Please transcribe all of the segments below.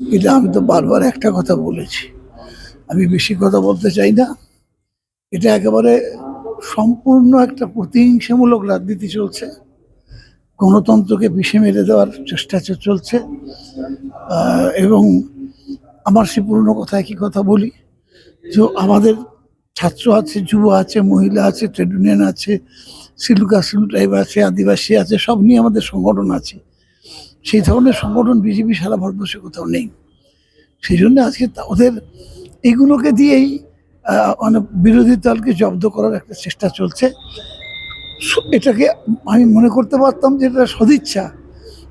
এটা আমি তো বারবার একটা কথা বলেছি। আমি বেশি কথা বলতে চাই না। এটা একেবারে সম্পূর্ণ একটা প্রতিহিংসামূলক রাজনীতি চলছে। গণতন্ত্রকে বিষে মেরে দেওয়ার চেষ্টা চলছে। এবং আমার সে পুরনো কথা একই কথা বলি? যে আমাদের ছাত্র আছে, যুব আছে, মহিলা আছে, ট্রেড ইউনিয়ন আছে, সিলুকা সিলু ট্রাইব আছে, আদিবাসী আছে, সব নিয়ে আমাদের সংগঠন আছে। সেই ধরনের সংগঠন বিজেপি সারা ভারতবর্ষে কোথাও নেই। সেই জন্য আজকে ওদের এগুলোকে দিয়েই মানে বিরোধী দলকে জব্দ করার একটা চেষ্টা চলছে। এটাকে আমি মনে করতে পারতাম যে এটা সদিচ্ছা।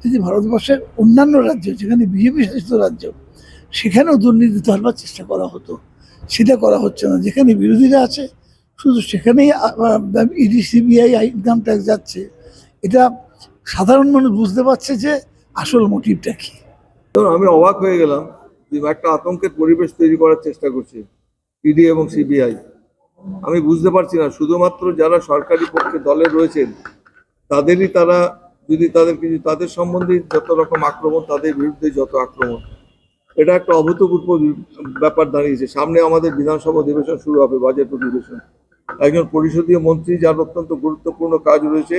যদি ভারতবর্ষের অন্যান্য রাজ্য, যেখানে বিজেপি শাসিত রাজ্য, সেখানেও দুর্নীতি ধরবার চেষ্টা করা হতো। সেটা করা হচ্ছে না। যেখানে বিরোধীরা আছে, শুধু সেখানেই ইডি, সিবিআই ইনকাম ট্যাক্স যাচ্ছে। এটা সাধারণ মানুষ বুঝতে পারছে যে আসল মোটিভটা কী? আমি অবাক হয়ে গেলাম যে একটা আতঙ্কের পরিবেশ তৈরি করার চেষ্টা করছে ইডি এবং সিবিআই আমি বুঝতে পারছি না, শুধুমাত্র যারা সরকারি পক্ষে দলে রয়েছেন, তাদেরই তারা যদি তাদের কিছু, তাদের সম্বন্ধে যত রকম আক্রমণ, তাদের বিরুদ্ধে যত আক্রমণ। এটা একটা অভূতপূর্ব ব্যাপার দাঁড়িয়েছে। সামনে আমাদের বিধানসভা অধিবেশন শুরু হবে, বাজেট অধিবেশন। একজন পরিষদীয় মন্ত্রী যার অত্যন্ত গুরুত্বপূর্ণ কাজ রয়েছে,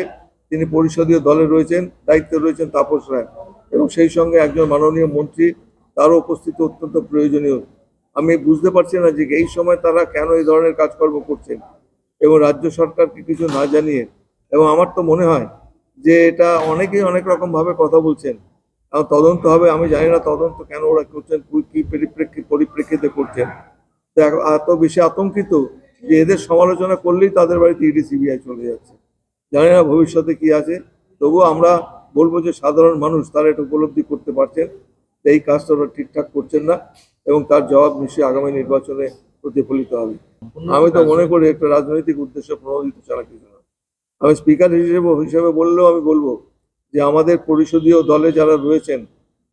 তিনি পরিষদীয় দলে রয়েছেন, দায়িত্বে রয়েছেন তাপস রায়। এবং সেই সঙ্গে একজন মাননীয় মন্ত্রী তারও উপস্থিতি অত্যন্ত প্রয়োজনীয়। আমি বুঝতে পারছি না যে এই সময় তারা কেন এই ধরনের কাজকর্ম করছেন এবং রাজ্য সরকারকে কিছু না জানিয়ে। এবং আমার তো মনে হয় যে এটা অনেকেই অনেক রকম ভাবে কথা বলছেন। তদন্ত হবে, আমি জানি না তদন্ত কেন ওরা করছেন, কি- কি পরিপ্রেক্ষি পরিপ্রেক্ষিতে করছেন। এত- এত বেশি আতঙ্কিত যে এদের সমালোচনা করলেই তাদের বাড়িতে ইডি সিবিআই চলে যাচ্ছে। জানি না ভবিষ্যতে কি আছে, তবুও আমরা বলব যে সাধারণ মানুষ তারা এটা উপলব্ধি করতে পারছেন এই কাজটা ওরা ঠিকঠাক করছেন না এবং তার জবাব নিশ্চয়ই আগামী নির্বাচনে প্রতিফলিত হবে। আমি তো মনে করি একটা রাজনৈতিক উদ্দেশ্য প্রণোদিত ছাড়া কিছু না। আমি স্পিকার হিসেবে হিসেবে বললেও আমি বলব যে আমাদের পরিষদীয় দলে যারা রয়েছেন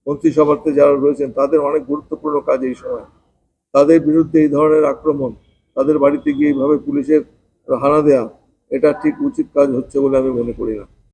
মন্ত্রিসভাতে যারা রয়েছেন তাদের অনেক গুরুত্বপূর্ণ কাজ এই সময়। তাদের বিরুদ্ধে এই ধরনের আক্রমণ তাদের বাড়িতে গিয়ে এইভাবে পুলিশের হানা দেয়া এটা ঠিক উচিত কাজ হচ্ছে বলে আমি মনে করি না।